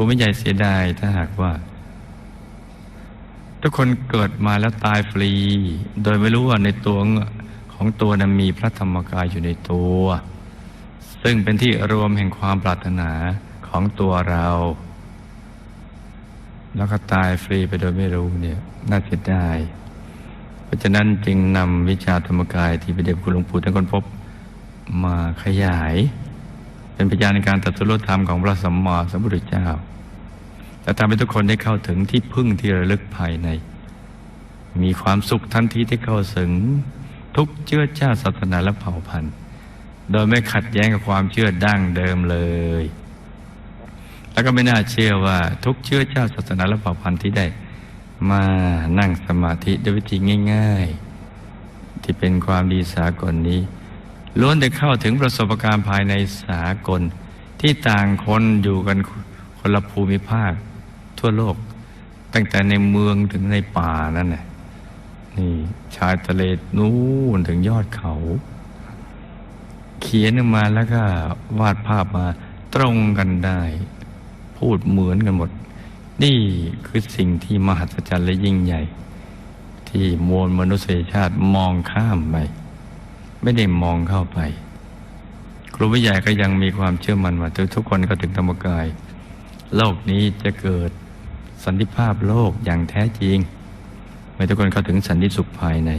รูไม่ใหญ่เสียดายถ้าหากว่า ทุกคนเกิดมาแล้วตายฟรี โดยไม่รู้ว่าในตัวของตัวนั้นมีพระธรรมกายอยู่ในตัว ซึ่งเป็นที่รวมแห่งความปรารถนาของตัวเรา แล้วก็ตายฟรีไปโดยไม่รู้เนี่ยน่าเสียดายเพราะฉะนั้นจึงนำวิชาธรรมกายที่พระเดชคุณหลวงปู่ท่านคนพบมาขยาย เป็นพยานในการตรัสรู้ธรรมของพระสัมมาสัมพุทธเจ้าและทำให้ทุกคนได้เข้าถึงที่พึ่งที่ระลึกภายใน มีความสุขทันทีที่เข้าถึงทุกเชื้อชาติศาสนาและเผ่าพันธุ์ โดยไม่ขัดแย้งกับความเชื่อดั้งเดิมเลย แล้วก็ไม่น่าเชื่อว่าทุกเชื้อชาติศาสนาและเผ่าพันธุ์ที่ได้ มานั่งสมาธิด้วยวิธีง่าย ๆ ที่เป็นความดีสากลนี้ ล้วนได้เข้าถึงประสบการณ์ภายในสากล ที่ต่างคนอยู่กันคนละภูมิภาค ทั่วโลก ตั้งแต่ในเมืองถึงในป่านั่นแหละนี่ชายทะเลนู้นถึงยอดเขา เขียนมาแล้วก็วาดภาพมาตรงกันได้ พูดเหมือนกันหมด นี่คือสิ่งที่มหัศจรรย์และยิ่งใหญ่ ที่มวลมนุษยชาติมองข้ามไป ไม่ได้มองเข้าไปครูวิใหญ่ก็ยังมีความเชื่อมั่นว่าทุกคนก็ถึงธรรมกาย โลกนี้จะเกิดสันติภาพโลกอย่างแท้จริงเมื่อทุกคนเข้าถึงสันติสุขภายใน